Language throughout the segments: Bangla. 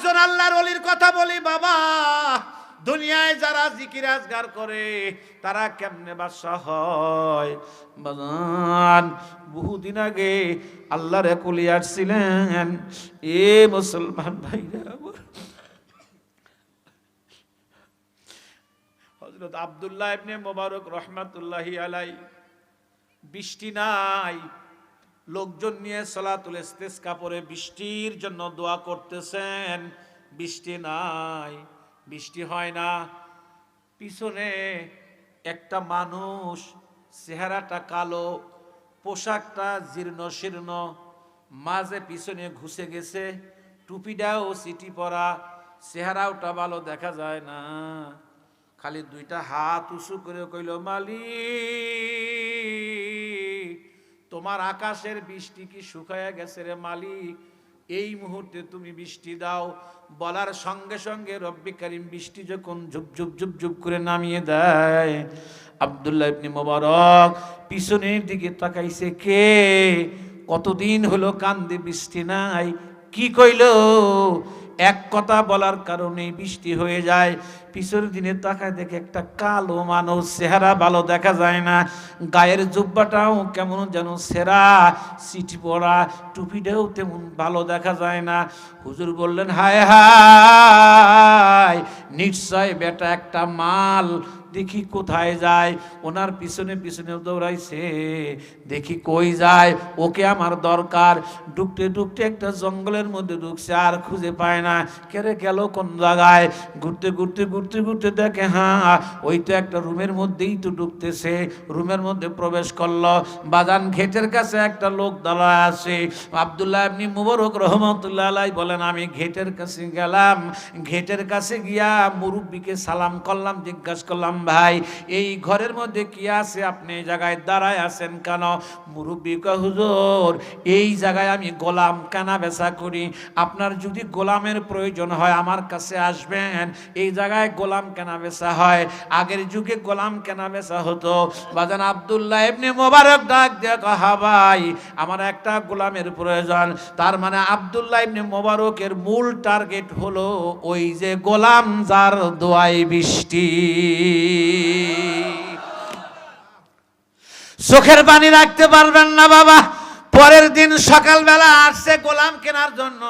একজন আল্লাহর অলির কথা বলি, বাবা, দুনিয়ায় যারা জিকির আজগার করে, তারা কেমনে বাদশা হয় বহুদিন আগে আল্লাহর এক অলি আসছিলেন এ মুসলমান ভাইরা। হজরত আব্দুল্লাহ ইবনে মোবারক রহমাতুল্লাহি আলাই বৃষ্টি নাই লোকজন নিয়ে সলাতুল ইস্তেসকা পরে বৃষ্টির জন্য দোয়া করতেছেন। বৃষ্টি নাই, বৃষ্টি হয় না। পিছনে একটা মানুষ, চেহারাটা কালো, পোশাকটা জীর্ণ শীর্ণ, মাঝে পিছনে ঘুষে গেছে, টুপিটাও সিটি পরা চেহারাওটা ভালো দেখা যায় না। খালি দুইটা হাত উঁচু করে কইল, মালিক! তোমার আকাশের বৃষ্টি কি শুকায়া গেছে রে মালিক? এই মুহূর্তে তুমি বৃষ্টি দাও। বলার সঙ্গে সঙ্গে রব্বি করিম বৃষ্টি যখন ঝুপ ঝুপ ঝুপ ঝুপ করে নামিয়ে দেয়, আব্দুল্লাহ ইবনে মোবারক পিছনের দিকে তাকাইছে, কে? কতদিন হলো কান্দে বৃষ্টি নাই? কি কইল? এক কথা বলার কারণে বৃষ্টি হয়ে যায়। পিছর দিনে তাকায় দেখে একটা কালো মানুষ চেহারা ভালো দেখা যায় না। গায়ের জুব্বাটাও কেমন যেন সেরা, সিট পড়া টুপিটাও তেমন ভালো দেখা যায় না। হুজুর বললেন, হায় হায়, নিশ্চয় বেটা একটা মাল দেখি কোথায় যায়? ওনার পিছনে পিছনে দৌড়াইছে। দেখি কই যায়? ওকে আমার দরকার। ঢুকতে ঢুকতে একটা জঙ্গলের মধ্যে ঢুকছে, আর খুঁজে পায় না। কেড়ে গেল কোন জায়গায়? ঘুরতে ঘুরতে ঘুরতে ঘুরতে দেখে হ্যাঁ ওই তো একটা রুমের মধ্যেই তো ঢুকতেছে। রুমের মধ্যে প্রবেশ করল। বাজান ঘেটের কাছে একটা লোক দাঁড়ায় আছে। আবদুল্লাহ আপনি মুবারক রহমতুল্লাহ বলেন, আমি ঘেটের কাছে গেলাম। ঘেটের কাছে গিয়া মুরব্বীকে সালাম করলাম, জিজ্ঞাসা করলাম ভাই, এই ঘরের মধ্যে কি আছে? আপনি এই জায়গায় দাঁড়ায় আছেন কেন? মুরব্বী হুজুর, এই জায়গায় আমি গোলাম কেনা বেচা করি। আপনার যদি গোলামের প্রয়োজন হয় আমার কাছে আসবেন। এই জায়গায় গোলাম কেনা বেচা হয়। আগের যুগে গোলাম কেনা বেচা হতো। বাজান আবদুল্লাহ এমনি মোবারক ডাক দিয়ে কহা ভাই, আমার একটা গোলামের প্রয়োজন। তার মানে আব্দুল্লাহ ইবনে মোবারকের মূল টার্গেট হলো, ওই যে গোলাম যার দোয়াই বৃষ্টি। চোখের পানি রাখতে পারবেন না বাবা। পরের দিন সকালবেলা আসছে গোলাম কেনার জন্য।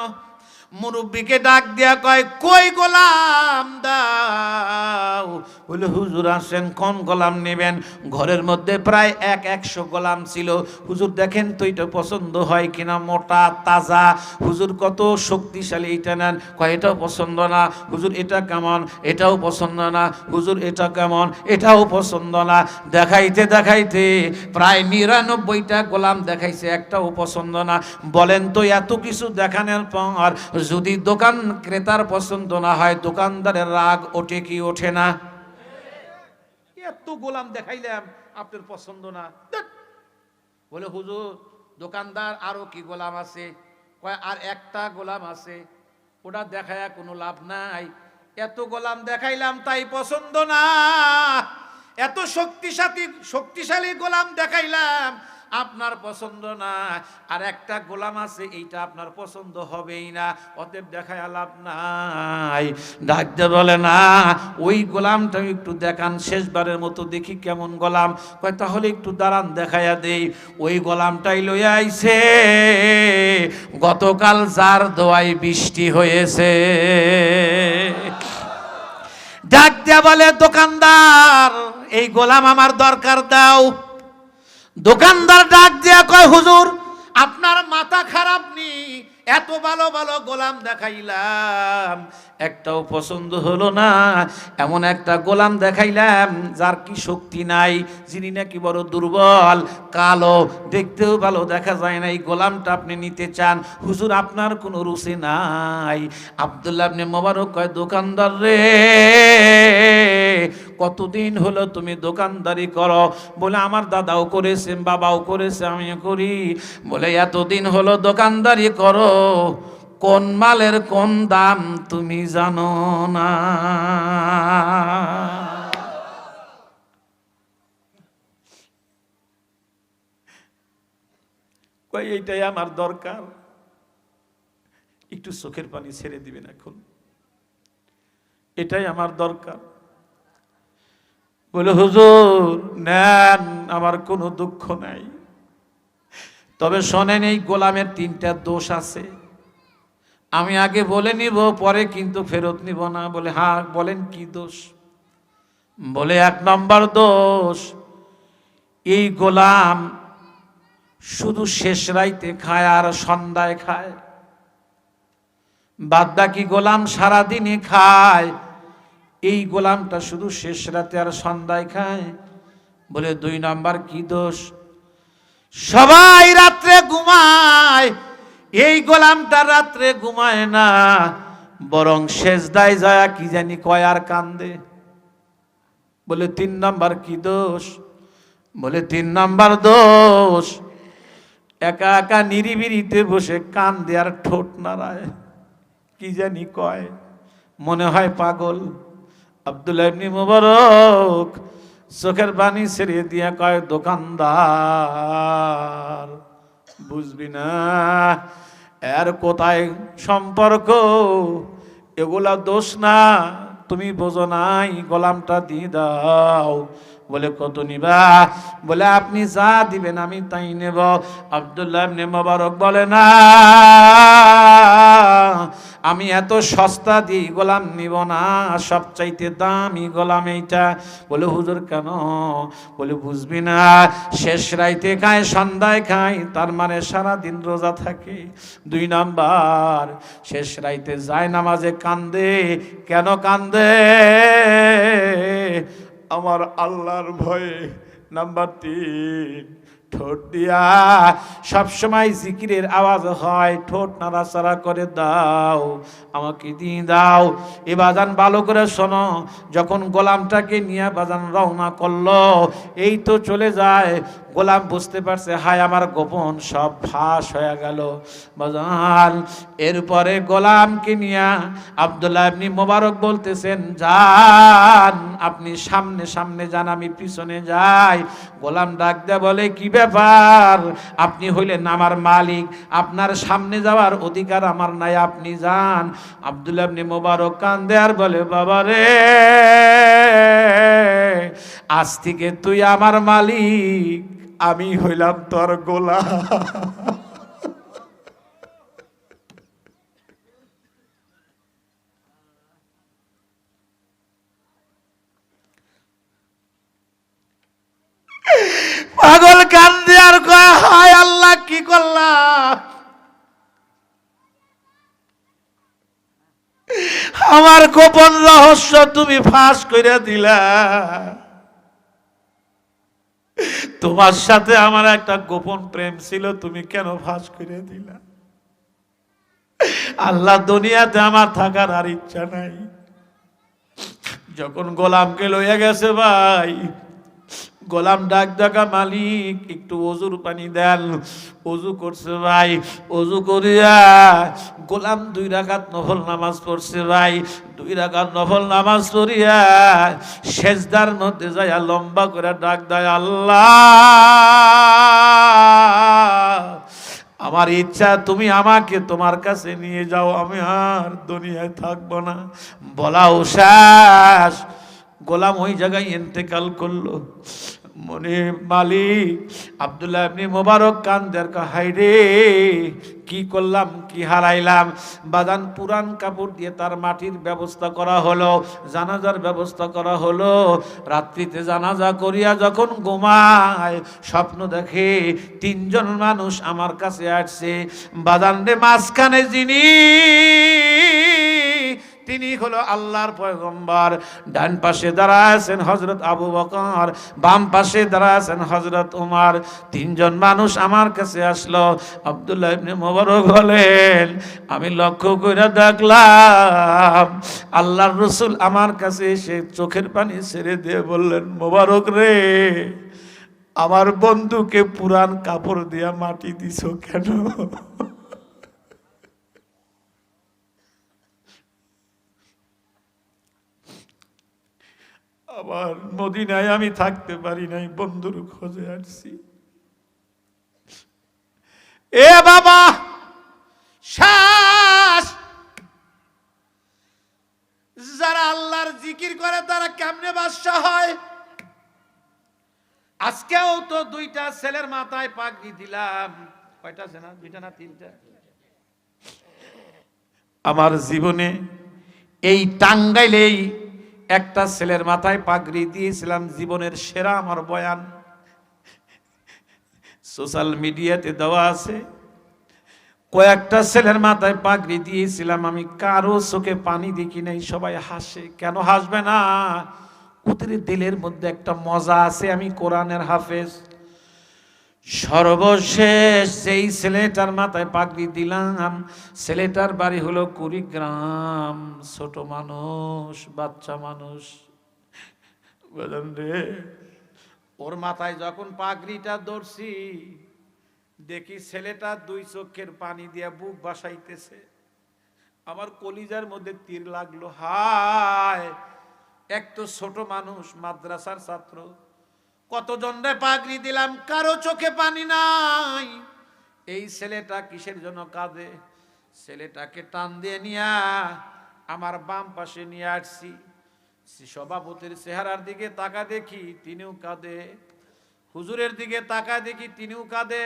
মুরব্বীকে ডাক দিয়া কয়, কই গোলাম দাও বলে, হুজুর আসেন কোন গোলাম নেবেন। ঘরের মধ্যে প্রায় এক একশো গোলাম ছিল। হুজুর, দেখেন তো এটা পছন্দ হয় কিনা? মোটা, তাজা। হুজুর, কত শক্তিশালী এটা নেন। কয়, এটাও পছন্দ না। হুজুর, এটা কেমন? এটাও পছন্দ না। হুজুর, এটা কেমন? এটাও পছন্দ না। দেখাইতে দেখাইতে প্রায় নিরানব্বইটা গোলাম দেখাইছে, একটাও পছন্দ না। বলেন তো, এত কিছু দেখানোর পর যদি দোকান ক্রেতার পছন্দ না হয়, দোকানদারের রাগ ওঠে কি ওঠে না? এত গোলাম দেখাইলাম, আপনার পছন্দ না। বলে, হুজুর, দোকানদার আরও কি গোলাম আছে? আর একটা গোলাম আছে। ওটা দেখায় কোনো লাভ নাই। এত গোলাম দেখাইলাম, তাই পছন্দ না। এত শক্তিশালী শক্তিশালী গোলাম দেখাইলাম। আপনার পছন্দ না। আর একটা গোলাম আছে, এইটা আপনার পছন্দ হবেই না। অতএব দেখায় লাভ নাই। ডাকতে বলে, না, ওই গোলামটা একটু দেখান, শেষবারের মতো দেখি কেমন গোলাম। কয়, তাহলে একটু দাঁড়ান, দেখাইয়া দেই। ওই গোলামটাই লইয়া আইছে। গতকাল যার দোয়াই বৃষ্টি হয়েছে। ডাক দেয়া বলে, দোকানদার, এই গোলাম আমার দরকার, দাও। দোকানদার ডাক দিয়া কয়, হুজুর, আপনার মাথা খারাপ নি। এত ভালো ভালো গোলাম দেখাইলাম। একটাও পছন্দ হলো না। এমন একটা গোলাম দেখাইলাম, যার কি শক্তি নাই। যিনি নাকি বড় দুর্বল, কালো। দেখতেও ভালো দেখা যায় না। এই গোলামটা আপনি নিতে চান। হুজুর, আপনার কোনো রুচি নাই। আবদুল্লাহ আপনি মোবারক কয়, দোকানদার রে কতদিন হলো তুমি দোকানদারি করো? বলে, আমার দাদাও করেছে, বাবাও করেছে, আমিও করি। বলে, এতদিন হলো দোকানদারি করো, কোন মালের কোন দাম তুমি জানো না? কই এইটাই আমার দরকার। একটু চোখের পানি ছেড়ে দিবেন এখন। এটাই আমার দরকার। বলে, হুজুর, নেন, আমার কোনো দুঃখ নাই। তবে শোনেন, এই গোলামের তিনটা দোষ আছে। আমি আগে বলে নিব, পরে কিন্তু ফেরত নিব না। বলে হ্যাঁ বলেন কি দোষ? বলে, এক নম্বর দোষ, এই গোলাম শুধু শেষ রাইতে খায় আর সন্ধ্যায় খায়। বাদ বাকি গোলাম সারাদিনই খায়। এই গোলামটা শুধু শেষ রাতে আর সন্ধ্যায় খায়। বলে, দুই নাম্বার কি দোষ? সবাই রাত্রে ঘুমায়, এই গোলামটা রাত্রে ঘুমায় না, বরং শেষ দায় যায়, কি জানি কয় আর কান্দে। বলে, তিন নাম্বার কি দোষ? বলে, তিন নাম্বার দোষ, একা একা নিরিবিরিতে বসে কান দেয়ার ঠোঁট নাড়ায়, কি জানি কয়, মনে হয় পাগল। আব্দুল্লাহ ইবনে মুবারক চোখের পানি ছেড়ে দিয়া কয়, দোকানদার, বুঝবি না, এর কোথায় সম্পর্ক? এগুলা দোষ না, তুমি বোঝো নাই, গোলামটা দিয়ে দাও। বলে, কত নিবা? বলে, আপনি যা দিবেন আমি তাই নেব। আব্দুল্লাহ ইবনে মোবারক বলে, না, আমি এত সস্তা দিই গোলাম নিব না, সবচাইতে দামি গোলাম এইটা। বলে, হুজুর কেন? বলে, বুঝবি না, শেষ রাইতে খায়, সন্ধ্যায় খায়, তার মানে সারা দিন রোজা থাকে। দুই নাম্বার, শেষ রাইতে যায় নামাজে কান্দে। কেন কান্দে? আমার আল্লাহর ভয়ে নাম্বার তিন, ঠোঁট দিয়া। সবসময় জিকিরের আওয়াজ হয়, ঠোঁট নাড়াচাড়া করে দাও, আমাকে দিয়ে দাও। এ বাজান ভালো করে শোনো, যখন গোলামটাকে নিয়ে বাজান রওনা করল, এই তো চলে যায়। গোলাম বুঝতে পারছে, হায় আমার গোপন সব ফাঁস হয়ে গেল। বাজান এরপরে গোলামকে নিয়া আবদুল্লাহ আপনি মোবারক বলতেছেন যান আপনি সামনে সামনে যান, আমি পিছনে যাই। গোলাম ডাক দেয়া বলে, কি ব্যাপার? আপনি হইলেন আমার মালিক, আপনার সামনে যাওয়ার অধিকার আমার নাই, আপনি যান। আবদুল্লাহ আপনি মোবারক কান্দে আর বলে, বাবা রে, আজ থেকে তুই আমার মালিক আমি হইলাম তোর গোলা পাগল কান্দে আর কয়, হায় আল্লাহ, কি করলাম? আমার গোপন রহস্য তুমি ফাঁস করে দিলা। তোমার সাথে আমার একটা গোপন প্রেম ছিল, তুমি কেন ফাঁস করে দিলা? আল্লাহ দুনিয়াতে আমার থাকার আর ইচ্ছা নাই। যখন গোলামকে লইয়া গেছে ভাই গোলাম ডাক ডাকা মালিক, একটু অজুর পানি দেন। অজু করছে ভাই, অজু করিয়া গোলাম দুই রাকাত নফল নামাজ পড়ছে ভাই। দুই রাকাত নফল নামাজ পড়িয়া সেজদার মধ্যে যাইয়া লম্বা করে ডাক দেয়, আল্লাহ! আমার ইচ্ছা, তুমি আমাকে তোমার কাছে নিয়ে যাও, আমি আর দুনিয়ায় থাকব না। বলা শেষ। গোলাম ওই জায়গায় ইন্তেকাল করল। মনে মালিক আবদুল্লাহ আপনি মোবারক কান্দের হাই রে, কি করলাম, কি হারাইলাম? বাদান পুরান কাপড় দিয়ে তার মাটির ব্যবস্থা করা হলো, জানাজার ব্যবস্থা করা হলো। রাত্রিতে জানাজা করিয়া যখন ঘুমায়, স্বপ্ন দেখে তিনজন মানুষ আমার কাছে আসছে। বাদান রে মাঝখানে যিনি তিনি হলো আল্লাহর পয়গম্বর। ডান পাশে দাঁড়া আছেন হজরত আবু বকর, বাম পাশে দাঁড়া আছেন হজরত উমার। তিনজন মানুষ আমার কাছে আসলো। আবদুল্লাহ ইবনে মোবারক বলেন, আমি লক্ষ্য করে দেখলাম, আল্লাহর রসুল আমার কাছে এসে চোখের পানি ছেড়ে দিয়ে বললেন, মোবারক রে, আমার বন্ধুকে পুরান কাপড় দিয়া মাটি দিছ কেন? আবার মদিনায় আমি থাকতে পারি নাই, বন্ধুর খোঁজে আসছি। এ বাবা, শ্বাস। যারা আল্লাহর জিকির করে, তারা কেমনে বাদশা হয়? আজকেও তো দুইটা ছেলের মাথায় পাগড়ি দিলাম। কয়টা আছে না? দুইটা না তিনটা? আমার জীবনে এই টাঙ্গাইলেই একটা ছেলের মাথায় পাগড়ি দিয়েছিলাম জীবনের সেরা আমার বয়ান। সোশ্যাল মিডিয়াতে দেওয়া আছে। কয়েকটা ছেলের মাথায় পাগড়ি দিয়েছিলাম, আমি কারও চোখে পানি দেখি নাই, সবাই হাসে। কেন হাসবে না? ওদের দিলের মধ্যে একটা মজা আছে, আমি কোরআনের হাফেজ। সর্বশেষ সেই ছেলেটার মাথায় পাগড়ি দিলাম, ছেলেটার বাড়ি হলো কুড়িগ্রাম। ছোট মানুষ, বাচ্চা মানুষ। ওর মাথায় যখন পাগড়িটা ধরছি, দেখি ছেলেটা দুই চোখের পানি দিয়া বুক বাসাইতেছে। আমার কলিজার মধ্যে তীর লাগল। হায়! এক তো ছোট মানুষ, মাদ্রাসার ছাত্র। কতজন রে পাগড়ি দিলাম? কারও চোখে পানি নাই। এই ছেলেটা কিসের জন্য কাঁদে? ছেলেটাকে টান দিয়ে নিয়া আমার বাম পাশে নিয়ে আসছি। সভাপতির চেহারার দিকে তাকা দেখি, তিনিও কাঁদে। হুজুরের দিকে তাকা দেখি, তিনিও কাঁদে।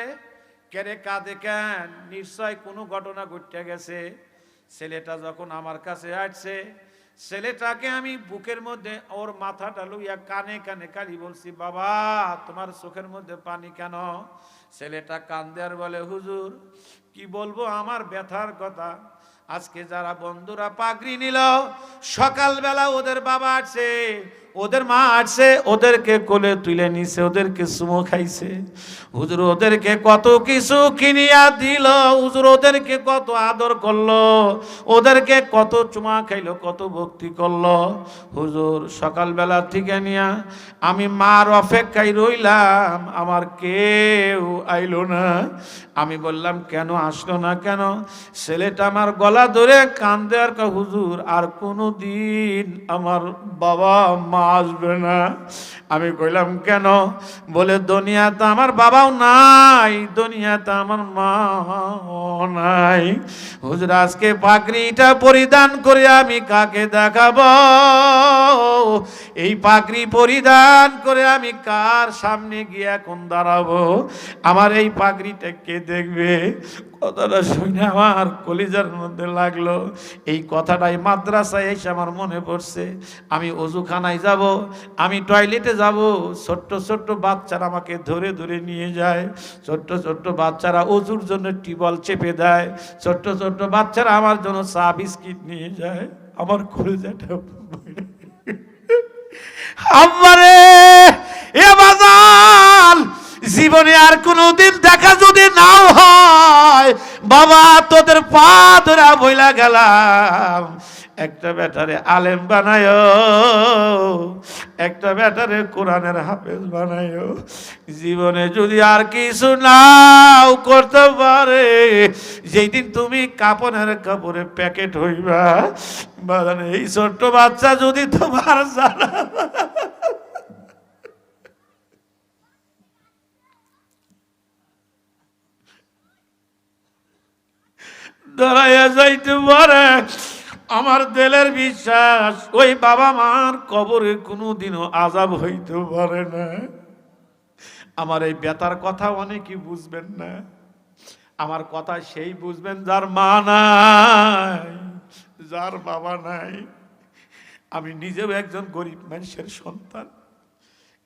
কেরে কাঁদে কেন? নিশ্চয় কোনো ঘটনা ঘটতে গেছে। ছেলেটা যখন আমার কাছে আসছে ছেলেটাকে আমি বুকের মধ্যে ওর মাথাটা লইয়া কানে কানে কালি বলছি, বাবা, তোমার চোখের মধ্যে পানি কেন? ছেলেটা কান দেয়ার বলে, হুজুর, কি বলব, আমার ব্যথার কথা। আজকে যারা বন্ধুরা পাগড়ি নিল, সকালবেলা ওদের বাবা আসছে ওদের মা আসছে, ওদেরকে কোলে তুলে নিছে, ওদেরকে সুমো খাইছে। হুজুর ওদেরকে কত কিছু কিনিয়া দিল, হুজুর ওদেরকে কত আদর করল, ওদেরকে কত চুমা খাইলো, কত ভক্তি করল। হুজুর সকালবেলা থেকে নিয়া আমি মার অপেক্ষায় রইলাম, আমার কেউ আইলো না। আমি বললাম, কেন আসলো না কেন? ছেলেটা আমার গলা ধরে কান্দে আর কা হুজুর, আর কোনো দিন আমার বাবা মা আসবে না। আমি কইলাম, কেন? বলে, দুনিয়াতে আমার বাবাও নাই, দুনিয়াতে আমার মা নাই। হুজুর, আজকে পাগড়িটা পরিধান করে আমি কাকে দেখাবো? এই পাগড়ি পরিধান করে আমি কার সামনে গিয়ে এখন দাঁড়াবো? আমার এই পাগড়িটা কে দেখবে? কথাটা শুনে আমার কলিজার মধ্যে লাগল। এই কথাটাই মাদ্রাসায় এসে আমার মনে পড়ছে। আমি অজুখানায় যাব, আমি টয়লেটে যাব। ছোট্ট ছোট্ট বাচ্চারা আমাকে ধরে ধরে নিয়ে যায়। ছোট্ট ছোট্ট বাচ্চারা অজুর জন্য টিবল চেপে দেয়। ছোট্ট ছোট্ট বাচ্চারা আমার জন্য চা, বিস্কিট নিয়ে যায়। আমার কলিজাটা আমারে জীবনে আর কোনোদিন দেখা যদি নাও হয়, বাবা তোদের পা ধরে বইলা গেলাম। একটা ব্যাটারে আলেম বানায়, একটা ব্যাটারে কোরআনের হাফেজ বানায়। জীবনে যদি আর কিছু নাও করতে পারে যেই দিন তুমি কাপড়ের কাপড়ে প্যাকেট হইবা এই ছোট্ট বাচ্চা যদি তোমার জানা দাঁড়াইয়া যাইতে পারে। আমার দিলের বিশ্বাস, ওই বাবা মার কবরে কোনোদিনও আজাব হইতে পারে না। আমার এই বেতার কথা অনেকেই বুঝবেন না। আমার কথা সেই বুঝবেন যার মা নাই, যার বাবা নাই। আমি নিজেও একজন গরিব মানুষের সন্তান।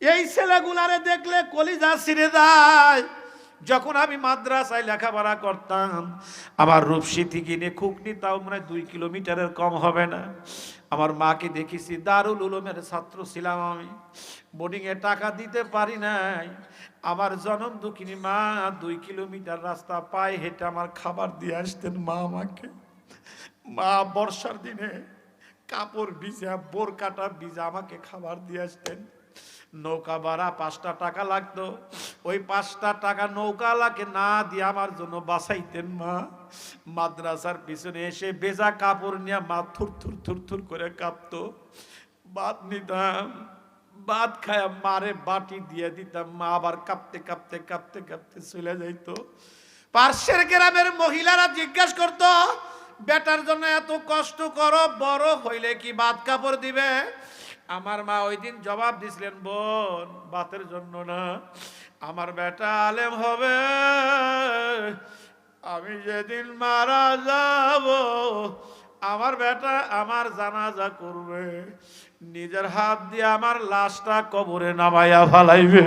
এই ছেলেগুলারে দেখলে কলিজা ছিঁড়ে যায়। যখন আমি মাদ্রাসায় লেখাপড়া করতাম, আমার রূপসী থেকে খুকনি তাও মানে দুই কিলোমিটারের কম হবে না। আমার মাকে দেখেছি, দারুল উলুমের ছাত্র ছিলাম আমি। বোর্ডিংয়ে টাকা দিতে পারি নাই। আমার জনম দুঃখিনী মা, দুই কিলোমিটার রাস্তা পায়ে হেঁটে আমার খাবার দিয়ে আসতেন মা আমাকে। মা বর্ষার দিনে কাপড় ভিজা, বোর কাটা ভিজা আমাকে খাবার দিয়ে আসতেন। নৌকা ভাড়া পাঁচটা টাকা লাগতো। ওই পাঁচটা টাকা নৌকা লাগে না দিয়ে আমার জন্য বাঁচাইতেন মা। মাদ্রাসার পিছনে এসে বেজা কাপড় নিয়ে মা থুর থুর থুর থুর করে কাঁপতো। ভাত নিতাম ভাত খায় মারে বাটি দিয়ে দিতাম। মা আবার কাঁপতে কাঁপতে কাঁপতে কাঁপতে চলে যাইতো। পার্শ্বের গ্রামের মহিলারা জিজ্ঞাসা করতো, বেটার জন্য এত কষ্ট করো, বড় হইলে কি বাদ কাপড় দিবে? আমার মা ওই দিন জবাব দিছিলেন, বোন, বাতের জন্য না। আমার বেটা আলেম হবে, আমি যেদিন মারা যাব, আমার বেটা আমার জানাজা করবে, নিজের হাত দিয়ে আমার লাশটা কবরে নামাইয়া ফালাইবে।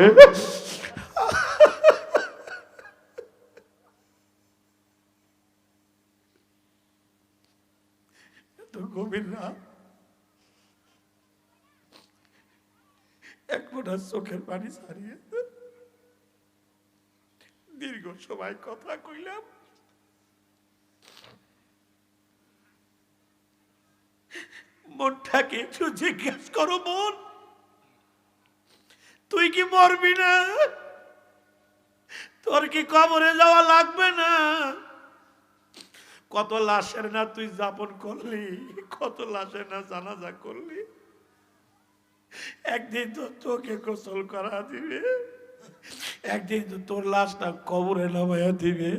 এক ফোঁটা চোখের পানি দীর্ঘ সময় কথা কইলাম। মনটাকে একটু জিজ্ঞেস করো মন। তুই কি মরবি না? তোর কি কবরে যাওয়া লাগবে না? কত লাশের না তুই যাপন করলি, কত লাশের না জানাজা করলি। একদিন তো তোকে গোসল করা দিবে। একদিন তোর লাশটা কবরে নামাইয়া দিবে।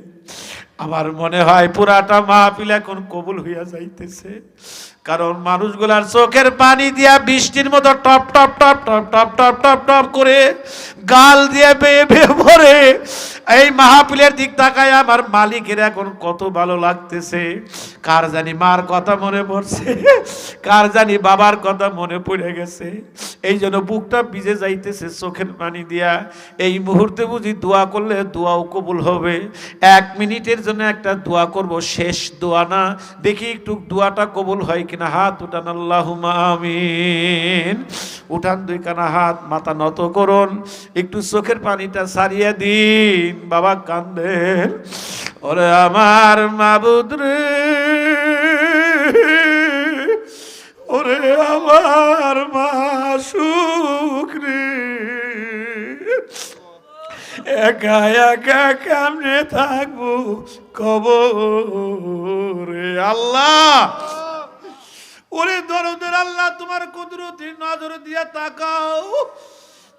আমার মনে হয় পুরাটা মাহফিল এখন কবুল হইয়া যাইতেছে। কারণ মানুষগুলার চোখের পানি দিয়া বৃষ্টির মতো টপ টপ টপ টপ টপ টপ টপ টপ করে গাল দিয়ে বেয়ে ভরে এই মাহফিলের দিক তাকায় আমার মালিকের এখন কত ভালো লাগতেছে। কার জানি মার কথা মনে পড়ছে, কার জানি বাবার কথা মনে পড়ে গেছে। এই জন্য বুকটা ভিজে যাইতেছে চোখের পানি দিয়া। এই মুহূর্তে বুঝি দোয়া করলে দোয়াও কবুল হবে। এক মিনিটের জন্য একটা দোয়া করব, শেষ দোয়া না। দেখি একটু দোয়াটা কবুল হয় কিনা। হাত উঠান আল্লাহ আমিন। উঠান দুই কানা হাত, মাথা নত করুন। একটু চোখের পানিটা সারিয়ে দিন। বাবা কান্দেন। ওরে আমার মাবুদ রে ওরে আমার মা রে একা একা কেমনে থাকব কবরে? আল্লাহ! ওরে দরদের আল্লাহ, তোমার কুদরতি নজর দিয়া তাকাও।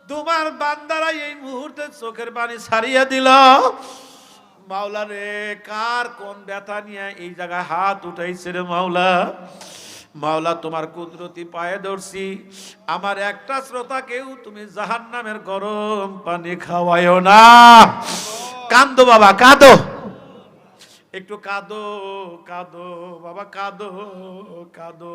তোমার বান্দারা এই মুহূর্তে চোখের পানি ছাড়িয়ে দিল। মাওলা রে, কার কোন ব্যথা নিয়ে এই জায়গায় হাত উঠাইছে রে মাওলা? মাওলা, তোমার কুদরতি পায়ে ধরছি। আমার একটা শ্রোতাকেও তুমি জাহান নামের গরম পানি খাওয়াইও না। কান্দো বাবা, কাঁদো। একটু কাঁদো কাঁদো বাবা, কাঁদো কাঁদো।